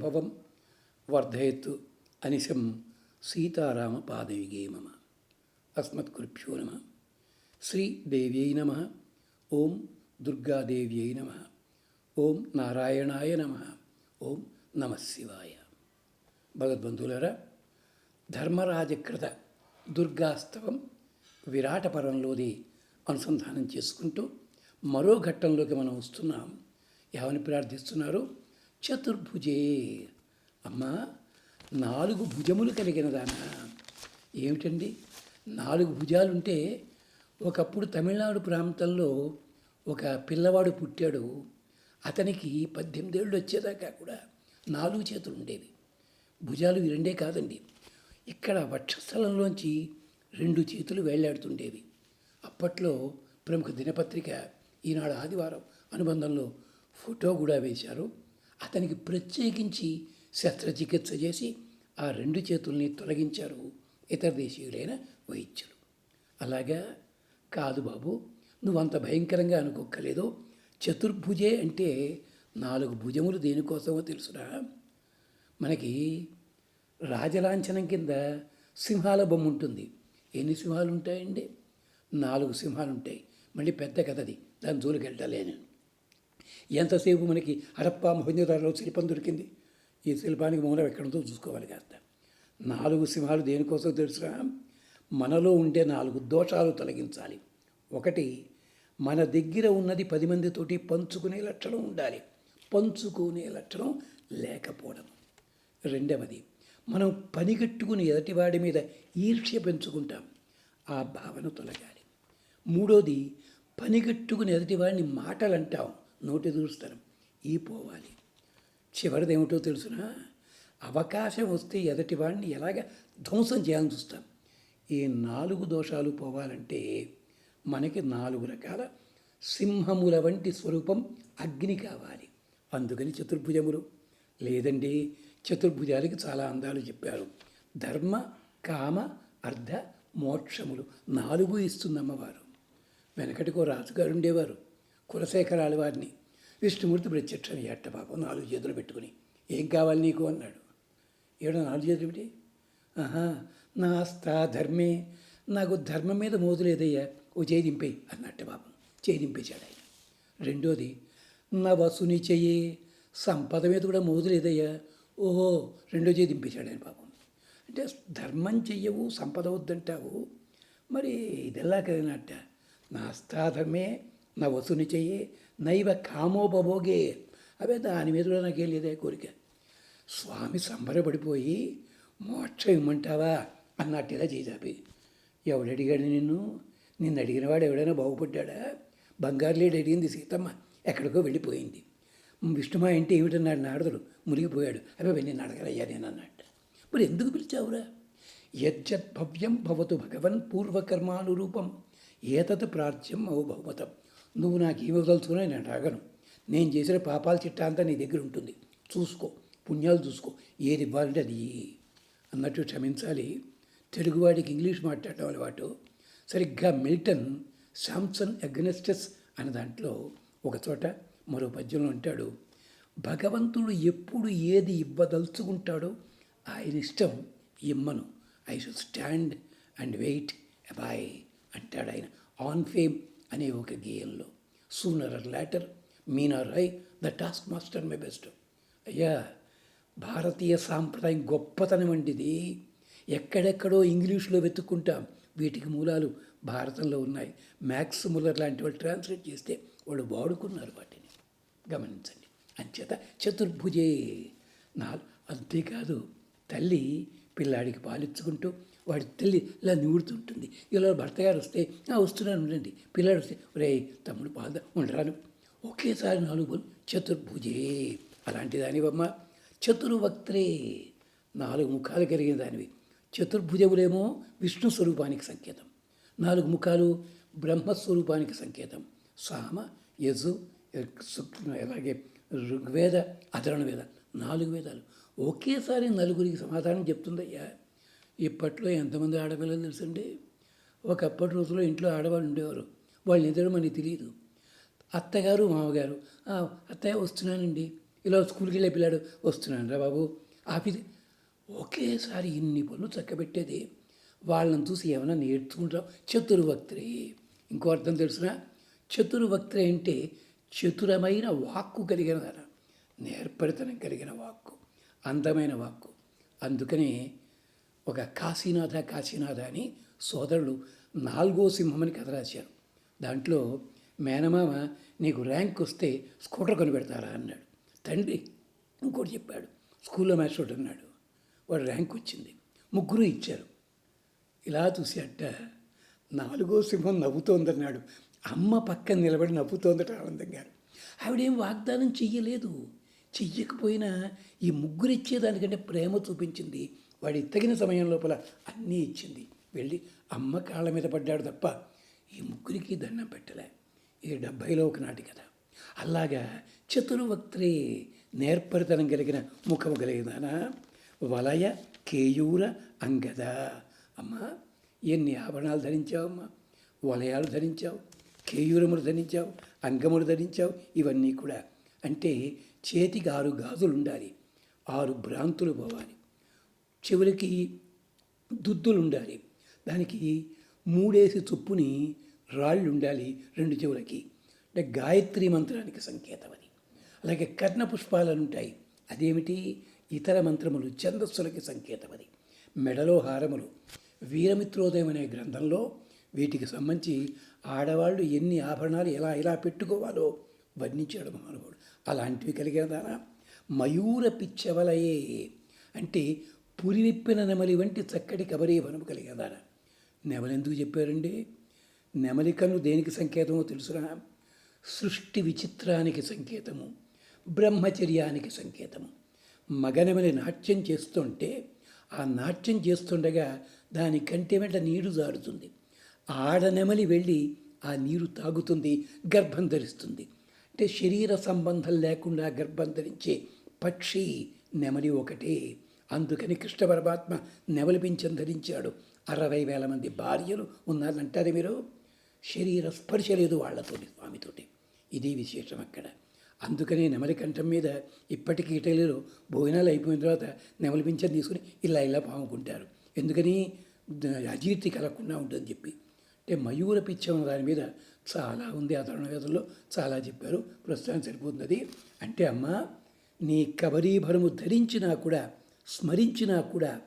వైభవం వర్ధయతు అనిశం సీతారామ పాదవిగే మమ అస్మత్కృభ్యో నమ శ్రీదేవ్యై నమ ఓం దుర్గాదేవ్యై నమ ఓం నారాయణాయ నమ ఓం నమ శివాయ భగవద్బంధువులారా ధర్మరాజకృత దుర్గాస్తవం విరాటపరంలోది అనుసంధానం చేసుకుంటూ మరో ఘట్టంలోకి మనం వస్తున్నాం. ఏమని ప్రార్థిస్తున్నారు చతుర్భుజే. అమ్మా నాలుగు భుజములు కలిగిన దానా? ఏమిటండి? నాలుగు భుజాలుంటే ఒకప్పుడు తమిళనాడు ప్రాంతంలో ఒక పిల్లవాడు పుట్టాడు. అతనికి పద్దెనిమిది ఏళ్ళు వచ్చేదాకా కూడా నాలుగు చేతులు ఉండేవి. భుజాలు రెండే కాదండి. ఇక్కడ వక్షస్థలంలోంచి రెండు చేతులు వేళ్ళాడుతుండేవి. అప్పట్లో ప్రముఖ దినపత్రిక ఈనాడు ఆదివారం అనుబంధంలో ఫోటో కూడా వేశారు. అతనికి ప్రత్యేకించి శస్త్రచికిత్స చేసి ఆ రెండు చేతుల్ని తొలగించారు ఇతర దేశీయులైన వైద్యులు. అలాగా? కాదు బాబు నువ్వంత భయంకరంగా అనుకోక్కలేదు చతుర్భుజే అంటే నాలుగు భుజములు దేనికోసమో తెలుసురా. మనకి రాజలాంఛనం కింద సింహాల బొమ్మ ఉంటుంది. ఎన్ని సింహాలు ఉంటాయండి నాలుగు సింహాలు ఉంటాయి మళ్ళీ పెద్ద కథది. దాని జోలికి వెళ్ళలేను ఎంతసేపు మనకి హడప్ప మొహంజదారులో శిల్పం దొరికింది? ఈ శిల్పానికి మూలం ఎక్కడంతో చూసుకోవాలి కాస్త. నాలుగు సింహాలు దేనికోసం తెలుసురా? మనలో ఉండే నాలుగు దోషాలు తొలగించాలి. ఒకటి మన దగ్గర ఉన్నది పది మందితోటి పంచుకునే లక్షణం ఉండాలి. పంచుకునే లక్షణం లేకపోవడం. రెండవది మనం పనిగట్టుకుని ఎదటివాడి మీద ఈర్ష్య పెంచుకుంటాం. ఆ భావన తొలగాలి. మూడోది పనిగట్టుకుని ఎదటివాడిని మాటలు అంటాం నోటి దూరుస్తాం ఈ పోవాలి. చివరిది ఏమిటో తెలుసునా? అవకాశం వస్తే ఎదటివాడిని ఎలాగ ధ్వంసం చేయాలని చూస్తాం. ఈ నాలుగు దోషాలు పోవాలంటే మనకి నాలుగు రకాల సింహముల వంటి స్వరూపం అగ్ని కావాలి. అందుకని చతుర్భుజములు. లేదండి చతుర్భుజాలకి చాలా అందాలు చెప్పారు. ధర్మ కామ అర్ధ మోక్షములు నాలుగు ఇస్తుంది అమ్మవారు వెనకటికో రాజుగారు ఉండేవారు. కులశేఖరాలు వారిని విష్ణుమూర్తి ప్రత్యక్షం ఎట్ట పాపం నాలుగు చేతులు పెట్టుకుని. ఏం కావాలి నీకు? అన్నాడు. ఏడో నాలుగు చేతులు పెట్టి? ఆహా నాస్తా ధర్మే నాకు ధర్మం మీద మోజు లేదయ్యా. ఓ చేయి దింపేయి అన్నట్టు పాపం చేయి దింపేశాడు ఆయన. రెండోది నా వసుని చెయ్యి సంపద మీద కూడా మోజు లేదయ్యా. ఓహో రెండో చేయి దింపేశాడు ఆయన పాపం. అంటే ధర్మం చెయ్యవు సంపద వద్దంటావు. మరి కదనట్ట కదినట్ట నాస్తాధర్మే నా వసూని చెయ్యి నైవ కామోపభోగే అవే దాని మీద కూడా నాకేం లేదే కోరిక. స్వామి సంబరపడిపోయి మోక్షం ఇమ్మంటావా? అన్నట్టేలా జీజాపే ఎవడడిగాడు ఎవడు అడిగాడు నిన్ను? నిన్ను అడిగిన వాడు ఎవడైనా బాగుపడ్డాడా? బంగారు లేడు అడిగింది సీతమ్మ. ఎక్కడికో వెళ్ళిపోయింది. విష్ణుమా అంటే ఏమిటన్నాడు నాడదుడు మునిగిపోయాడు. అబ్బాయి నేను అడగలయ్యా నేను అన్నట్టు. మరి ఎందుకు పిలిచావురా? యజ్జత్ భవ్యం భవతు భగవన్ పూర్వకర్మాను రూపం ఏతత్ ప్రార్థ్యం అవు బహుమతం నువ్వు నాకు ఏమివదలుచుకున్నా నేను అడగను నేను చేసిన పాపాల చిట్టా అంతా నీ దగ్గర ఉంటుంది. చూసుకో పుణ్యాలు చూసుకో. ఏది ఇవ్వాలంటే అది అన్నట్టు క్షమించాలి. తెలుగువాడికి ఇంగ్లీష్ మాట్లాడటం అలవాటు. సరిగ్గా మిల్టన్ శాంసన్ అగ్నెస్టస్ అనే దాంట్లో ఒక చోట మరో పద్యంలో అంటాడు భగవంతుడు ఎప్పుడు ఏది ఇవ్వదలుచుకుంటాడో ఆయన ఇష్టం ఇమ్మను. I should stand and wait అబాయ్ అంటాడు ఆయన. ఆన్ ఫేమ్ అనే ఒక గేయంలో sooner or later meaner I the task master my best అయ్యా భారతీయ సాంప్రదాయం గొప్పతనం వంటిది. ఎక్కడెక్కడో ఇంగ్లీష్లో వెతుక్కుంటాం. వీటికి మూలాలు భారతంలో ఉన్నాయి. మ్యాక్స్ ములర్ లాంటి వాళ్ళు ట్రాన్స్లేట్ చేస్తే వాళ్ళు వాడుకున్నారు వాటిని. గమనించండి. అంచేత చతుర్భుజే. నాలుగు అంతేకాదు తల్లి పిల్లాడికి పాలిచ్చుకుంటూ వాడి తల్లి ఇలా నివుడుతుంటుంది ఇలా భర్త గారు వస్తే "ఆ, వస్తున్నాను ఉండండి. పిల్లాడు వస్తే రే తమ్ముడు పాద ఉండరాను ఒకేసారి నాలుగు బోలు చతుర్భుజే అలాంటి దానివమ్మ. చతుర్వక్త్రే నాలుగు ముఖాలు కలిగిన దానివి. చతుర్భుజములేమో విష్ణు స్వరూపానికి సంకేతం. నాలుగు ముఖాలు బ్రహ్మస్వరూపానికి సంకేతం. సామ యజు అలాగే ఋగ్వేద అధరణ వేద నాలుగు వేదాలు. ఒకేసారి నలుగురికి సమాధానం చెప్తుందయ్యా. ఇప్పట్లో ఎంతమంది ఆడపిల్లలు తెలుసండి? ఒకప్పటి రోజుల్లో ఇంట్లో ఆడవాళ్ళు ఉండేవారు. వాళ్ళు నిద్ర మనకి తెలియదు అత్తగారు మామగారు "ఆ, అత్తయ్య వస్తున్నానండి. ఇలా స్కూల్కి వెళ్ళే పిల్లాడు వస్తున్నాను రా బాబు. ఆఫీస్ ఒకేసారి ఇన్ని పనులు చక్కబెట్టేది. వాళ్ళని చూసి ఏమైనా నేర్చుకుంటాం చతుర్వక్త్రే. ఇంకో అర్థం తెలుసిన చతుర్వక్త్రే అంటే చతురమైన వాక్కు కలిగిన దాన. నేర్పరితనం కలిగిన వాక్కు. అందమైన వాక్కు. అందుకనే ఒక కాశీనాథ కాశీనాథ అని సోదరుడు నాలుగో సింహం అని కథ రాశారు. దాంట్లో మేనమామ నీకు ర్యాంక్ వస్తే స్కూటర్ కొనిపెడతారా అన్నాడు. తండ్రి ఇంకోటి చెప్పాడు. స్కూల్లో మాస్టర్ అన్నాడు వాడు ర్యాంక్ వచ్చింది. ముగ్గురు ఇచ్చారు. ఇలా చూసి అట్ట నాలుగో సింహం నవ్వుతోందన్నాడు. అమ్మ పక్కన నిలబడి నవ్వుతోందట ఆనందంగా ఆవిడేం వాగ్దానం చెయ్యలేదు. చెయ్యకపోయినా ఈ ముగ్గురు ఇచ్చేదానికంటే ప్రేమ చూపించింది వాడి తగిన సమయం లోపల అన్నీ ఇచ్చింది. వెళ్ళి అమ్మ కాళ్ళ మీద పడ్డాడు తప్ప ఈ ముగ్గురికి దండం పెట్టలే. ఇది డెబ్భైలో ఒక నాటి కదా అలాగా చతుర్వక్త్రే నేర్పరితనం కలిగిన ముఖము కలిగిన వలయ కేయూర అంగద. అమ్మా ఎన్ని ఆభరణాలు ధరించావమ్మా వలయాలు ధరించావు కేయూరములు ధరించావు అంగములు ధరించావు ఇవన్నీ కూడా. అంటే చేతికి ఆరు గాజులు ఉండాలి ఆరు భ్రాంతులు పోవాలి. చెవులకి దుద్దులు ఉండాలి దానికి మూడేసి చొప్పుని రాళ్ళు ఉండాలి రెండు చెవులకి. అంటే గాయత్రి మంత్రానికి సంకేతం అది అలాగే కర్ణ పుష్పాలు ఉంటాయి అదేమిటి? ఇతర మంత్రములు ఛందస్సులకి సంకేతం అది మెడలో హారములు. వీరమిత్రోదయం అనే గ్రంథంలో వీటికి సంబంధించి ఆడవాళ్ళు ఎన్ని ఆభరణాలు ఎలా ఎలా పెట్టుకోవాలో వర్ణించాడు మహానుభావుడు. అలాంటివి కలిగిన దానా? మయూర పిచ్చవలయే. అంటే పురివిప్పిన నెమలి వంటి చక్కటి కబరీ వనము కలిగిన నెమలెందుకు నెమలి ఎందుకు చెప్పారండి? నెమలి కన్ను దేనికి సంకేతమో తెలుసురా? సృష్టి విచిత్రానికి సంకేతము బ్రహ్మచర్యానికి సంకేతము. మగనెమలి నాట్యం చేస్తుంటే ఆ నాట్యం చేస్తుండగా దాని కంటి వెంట నీరు జారుతుంది. ఆడనెమలి వెళ్ళి ఆ నీరు తాగుతుంది గర్భం ధరిస్తుంది. అంటే శరీర సంబంధం లేకుండా గర్భం ధరించే పక్షి నెమలి ఒకటే. అందుకని కృష్ణ పరమాత్మ నెమలి ధరించాడు. అరవై వేల మంది భార్యలు ఉన్నారంటారు మీరు? శరీర స్పర్శ లేదు వాళ్ళతోటి స్వామితోటి. ఇది విశేషం అక్కడ. అందుకనే నెమలి కంఠం మీద ఇప్పటికీ ఇటలీలో భోజనాలు అయిపోయిన తర్వాత నెమలి తీసుకుని ఇలా ఇలా పాముకుంటారు. ఎందుకని? అజీర్తి కలగకుండా ఉంటుందని చెప్పి. అంటే మయూర పిచ్చం దాని మీద చాలా ఉంది ఆ తరుణవేదంలో చాలా చెప్పారు. ప్రస్తుతానికి సరిపోతుంది అంటే అమ్మ నీ కబరీభరము ధరించినా కూడా స్మరించినా కూడా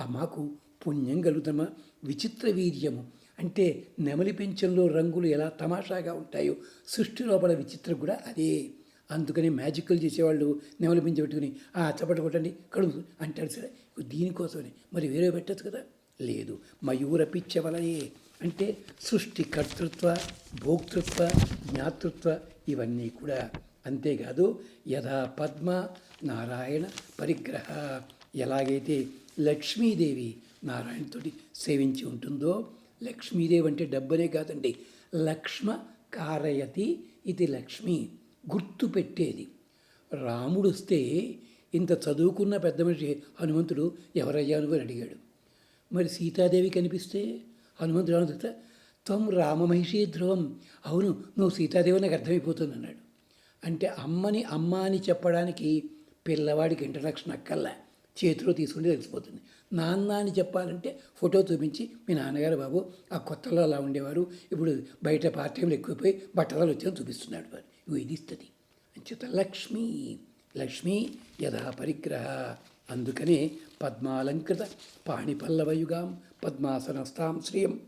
ఆ మాకు పుణ్యం కలుగుతామా? విచిత్ర వీర్యము. అంటే నెమలి పెంచంలో రంగులు ఎలా తమాషాగా ఉంటాయో సృష్టి లోపల విచిత్రం కూడా అదే. అందుకని మ్యాజిక్లు చేసేవాళ్ళు నెమలి పెంచి పెట్టుకుని ఆ చప్పట కొట్టండి కడుగు అంటాడు సరే. దీనికోసమని మరి వేరే పెట్టచ్చు కదా? లేదు. మయూర పిచ్చవలయే అంటే సృష్టి కర్తృత్వ భోక్తృత్వ జ్ఞాతృత్వ ఇవన్నీ కూడా. అంతేకాదు యథా పద్మ నారాయణ పరిగ్రహ. ఎలాగైతే లక్ష్మీదేవి నారాయణతోటి సేవించి ఉంటుందో లక్ష్మీదేవి అంటే డబ్బనే కాదండి లక్ష్మ కారయతి ఇది లక్ష్మి గుర్తు పెట్టేది రాముడు వస్తే ఇంత చదువుకున్న పెద్ద మనిషి హనుమంతుడు ఎవరయ్యా అని అడిగాడు. మరి సీతాదేవి కనిపిస్తే? హనుమంతుడు అనుకుంట త్వం రామమహిషీ ధ్రువం. అవును నువ్వు సీతాదేవి నాకు అర్థమైపోతుంది అన్నాడు. అంటే అమ్మని అమ్మ అని చెప్పడానికి పిల్లవాడికి ఇంట్రడక్షన్ అక్కల్లా చేతిలో తీసుకుంటే తెలిసిపోతుంది. నాన్న అని చెప్పాలంటే ఫోటో చూపించి మీ నాన్నగారు బాబు ఆ కొత్తలో అలా ఉండేవారు. ఇప్పుడు బయట పార్ట్ టైంలో ఎక్కువైపోయి బట్టలు వచ్చాను చూపిస్తున్నాడు వారు ఇవి ఇది ఇస్తుంది. అంచేత లక్ష్మి లక్ష్మి యథా పరిగ్రహ. అందుకనే పద్మాలంకృత పాణిపల్లవయుగాం పద్మాసనస్థాం శ్రియం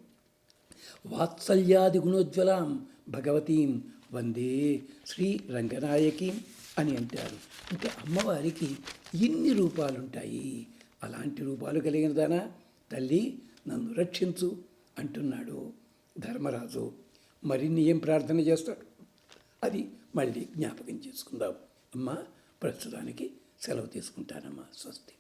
వాత్సల్యాది గుణోజ్వలాం భగవతీం వందే శ్రీ రంగనాయకీం. అని అంటారు. అంటే అమ్మవారికి ఇన్ని రూపాలుంటాయి. అలాంటి రూపాలు కలిగిన దానా తల్లి నన్ను రక్షించు అంటున్నాడు ధర్మరాజు. మరిన్ని ఏం ప్రార్థన చేస్తాడు? అది మళ్ళీ జ్ఞాపకం చేసుకుందాం. అమ్మా ప్రస్తుతానికి సెలవు తీసుకుంటానమ్మా. స్వస్తి.